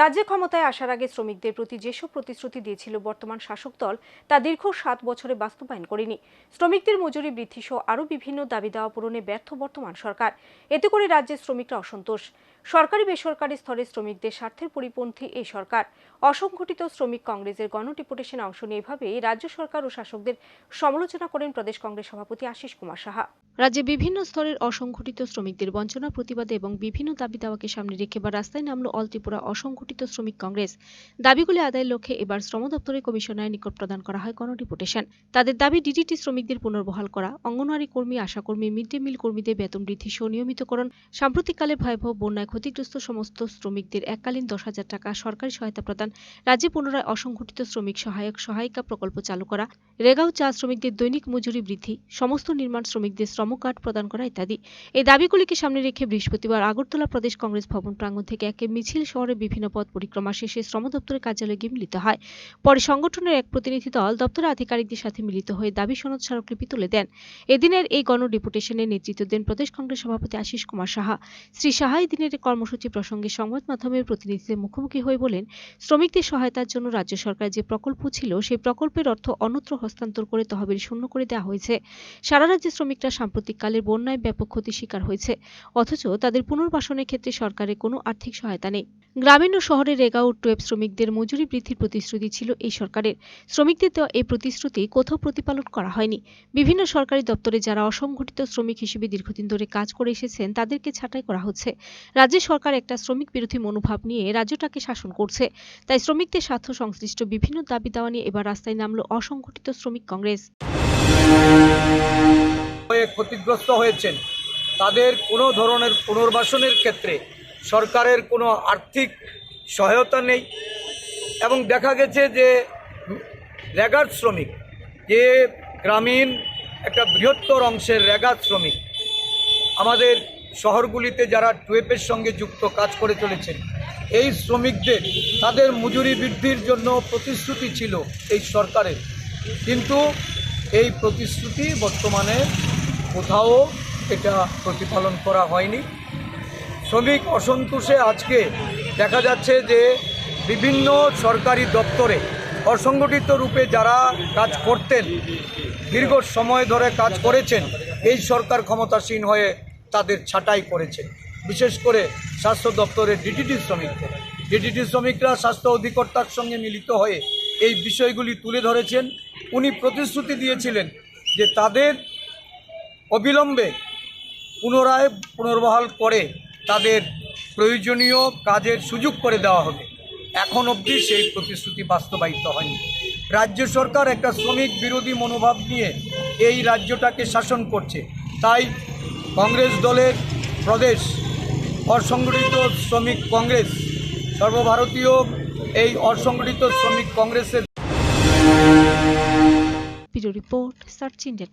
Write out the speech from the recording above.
রাজ্যে ক্ষমতায় আসার আগে শ্রমিকদের প্রতি যেসব প্রতিশ্রুতি দিয়েছিল বর্তমান শাসক দল, তা দীর্ঘ সাত বছরে বাস্তবায়ন করেনি। শ্রমিকদের মজুরি বৃদ্ধি সহ আরও বিভিন্ন দাবি দেওয়া পূরণে ব্যর্থ বর্তমান সরকার। এতে করে রাজ্যের শ্রমিকরা অসন্তোষ। সরকারি বেসরকারি স্তরে শ্রমিকদের স্বার্থের পরিপন্থী এই সরকার। অসংগঠিত শ্রমিক কংগ্রেসের গণডিপুটেশনে অংশ নিয়ে এভাবেই রাজ্য সরকার ও শাসকদের সমালোচনা করেন প্রদেশ কংগ্রেস সভাপতি আশিস কুমার সাহা। রাজ্যে বিভিন্ন স্তরের অসংগঠিত শ্রমিকদের বঞ্চনা, প্রতিবাদে এবং বিভিন্ন দাবি দাওয়াকে সামনে রেখে বা রাস্তায় নামলো অল ত্রিপুরা অসংগঠিত শ্রমিক কংগ্রেস। দাবিগুলি আদায়ের লক্ষ্যে এবার শ্রম দপ্তরের কমিশনারের নিকট প্রদান করা হয় গণডিপুটেশন তাদের দাবি ডিডিটি শ্রমিকদের পুনর্বহাল করা, অঙ্গনওয়াড়ি কর্মী আশাকর্মী মিড ডে মিল কর্মীদের বেতন বৃদ্ধি সহ নিয়মিতকরণ সাম্প্রতিককালে ভয়াবহ বন্যায় ক্ষতিগ্রস্ত সমস্ত শ্রমিকদের এককালীন দশ হাজার টাকা সরকারি সহায়তা প্রদান, রাজ্যে পুনরায় অসংগঠিত শ্রমিক সহায়ক সহায়িকা প্রকল্প চালু করা, রেগাও চা শ্রমিকদের দৈনিক মজুরি বৃদ্ধি, সমস্ত নির্মাণ শ্রমিকদের শ্রম কার্ড প্রদান করা ইত্যাদি। এই দাবিগুলিকে সামনে রেখে বৃহস্পতিবার আগরতলা প্রদেশ কংগ্রেস ভবন প্রাঙ্গণ থেকে একে মিছিল শহরে বিভিন্ন পথ পরিক্রমা শেষে শ্রম দপ্তরের কার্যালয়ে গিয়ে মিলিত হয়। পরে সংগঠনের এক প্রতিনিধি দল দপ্তরের আধিকারিকদের সাথে মিলিত হয়ে দাবি সনদ স্মারকলিপি তুলে দেন। এদিনের এই গণ ডেপুটেশনে নেতৃত্ব দেন প্রদেশ কংগ্রেস সভাপতি আশিস কুমার সাহা। শ্রী সাহা এই দিনের কর্মসূচি প্রসঙ্গে সংবাদ মাধ্যমের প্রতিনিধিদের মুখোমুখি হয়ে বলেন, শ্রমিকদের সহায়তার জন্য রাজ্য সরকার যে প্রকল্প ছিল, সেই প্রকল্পের অর্থ অন্যত্র হস্তান্তর করে তহবিল শূন্য করে দেওয়া হয়েছে। সারা রাজ্যে শ্রমিকরা সাম্প্রতিককালের বন্যায় ব্যাপক ক্ষতির শিকার হয়েছে। অথচ তাদের পুনর্বাসনের ক্ষেত্রে সরকারের কোনো আর্থিক সহায়তা নেই। গ্রামীণ ও শহরের ও টুয়েব শ্রমিকদের মজুরি বৃদ্ধির প্রতিশ্রুতি ছিল এই সরকারের। শ্রমিকদের দেওয়া এই প্রতিশ্রুতি কোথাও প্রতিপালন করা হয়নি। বিভিন্ন সরকারি দপ্তরে যারা অসংগঠিত শ্রমিক হিসেবে দীর্ঘদিন ধরে কাজ করে এসেছেন, তাদেরকে ছাঁটাই করা হচ্ছে। রাজ্য সরকার একটা শ্রমিক বিরোধী মনোভাব নিয়ে রাজ্যটাকে শাসন করছে। তাই শ্রমিকদের স্বার্থ সংশ্লিষ্ট বিভিন্ন দাবি দেওয়া নিয়ে এবার রাস্তায় নামলো অসংগঠিত শ্রমিক কংগ্রেস। হয়ে ক্ষতিগ্রস্ত হয়েছেন, তাদের কোনো ধরনের পুনর্বাসনের ক্ষেত্রে সরকারের কোনো আর্থিক সহায়তা নেই এবং দেখা গেছে যে রেগার শ্রমিক, যে গ্রামীণ একটা বৃহত্তর অংশের রেগার শ্রমিক, আমাদের শহরগুলিতে যারা টুয়েপের সঙ্গে যুক্ত কাজ করে চলেছেন, এই শ্রমিকদের তাদের মজুরি বৃদ্ধির জন্য প্রতিশ্রুতি ছিল এই সরকারের। কিন্তু এই প্রতিশ্রুতি বর্তমানে কোথাও এটা প্রতিপালন করা হয়নি। শ্রমিক অসন্তোষে আজকে দেখা যাচ্ছে যে বিভিন্ন সরকারি দপ্তরে অসংগঠিত রূপে যারা কাজ করতেন, দীর্ঘ সময় ধরে কাজ করেছেন, এই সরকার ক্ষমতাসীন হয়ে তাদের ছাঁটাই করেছে। বিশেষ করে স্বাস্থ্য দপ্তরের ডিটিটি শ্রমিকদের ডিটিটি শ্রমিকরা স্বাস্থ্য অধিকর্তার সঙ্গে মিলিত হয়ে এই বিষয়গুলি তুলে ধরেছেন। উনি প্রতিশ্রুতি দিয়েছিলেন যে তাদের অবিলম্বে পুনরায় পুনর্বহাল করে তাদের প্রয়োজনীয় কাজের সুযোগ করে দেওয়া হবে। এখন অবধি সেই প্রতিশ্রুতি বাস্তবায়িত হয়নি। রাজ্য সরকার একটা শ্রমিক বিরোধী মনোভাব নিয়ে এই রাজ্যটাকে শাসন করছে। তাই কংগ্রেস দলের প্রদেশ, অসংগঠিত শ্রমিক কংগ্রেস, সর্বভারতীয় এই অসংগঠিত শ্রমিক কংগ্রেসের রিপোর্ট, সার্চ ইন্ডিয়া